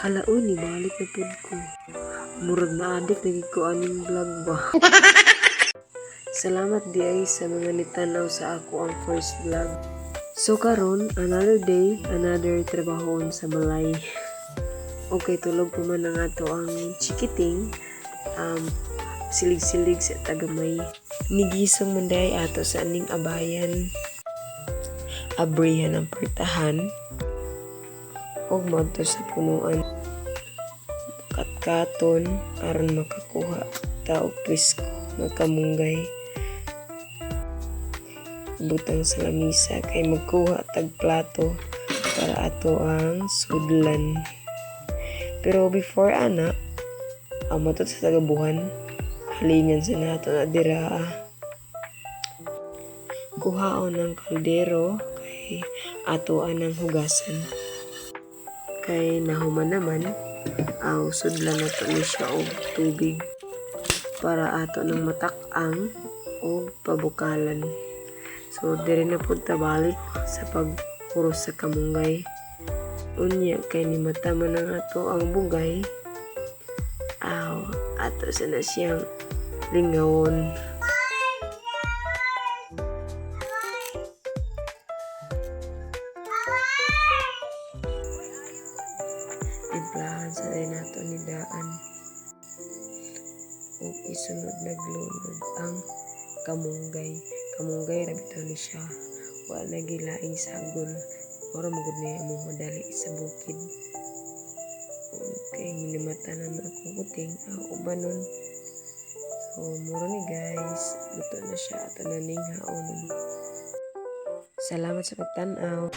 Halaon ni balik na pud ko. Murag na adik lagi ko aning vlog ba. Salamat di ay sa mga nitanaw sa ako ang first vlog. So karon another day, another trabahon sa balay. Okay, tulog po man ang ato ang chikiting. Um, silig-silig sa tagamay. Nigisong manday ato sa aning abayan. Abrihan ang pertahan. Og madto sa punuan. Katkaton aron makakuha taog pisko nga kamunggay. Butang sa lamisa kay magkuha tag plato para ato ang sudlan. Pero before ana, ang sa tagabuhan, halingan sa nato na dira. Kuhaon ng kaldero kay ato ang hugasan. Kay nahuman naman, aw sudlan na to ni siya og tubig para ato ng matak-ang o pabukalan. So, diri na po tabalik sa pagkuros sa kamunggay. Unya, kay ni matama ng ato ang bugay. Aw, ato sa na siyang lingawon. Implahan sa rin nato ni Daan. Ug isunod naglunod ang kamunggay. Kamunggay ra bitaw ni siya. Wa na gilaing sagol. Ora magud ni among madali sa bukid. Okay, minimata na na akong kuting. Ah, ubanon. So, muro ni guys. Luto na siya. Ato na ning haonon. Salamat sa pagtanaw.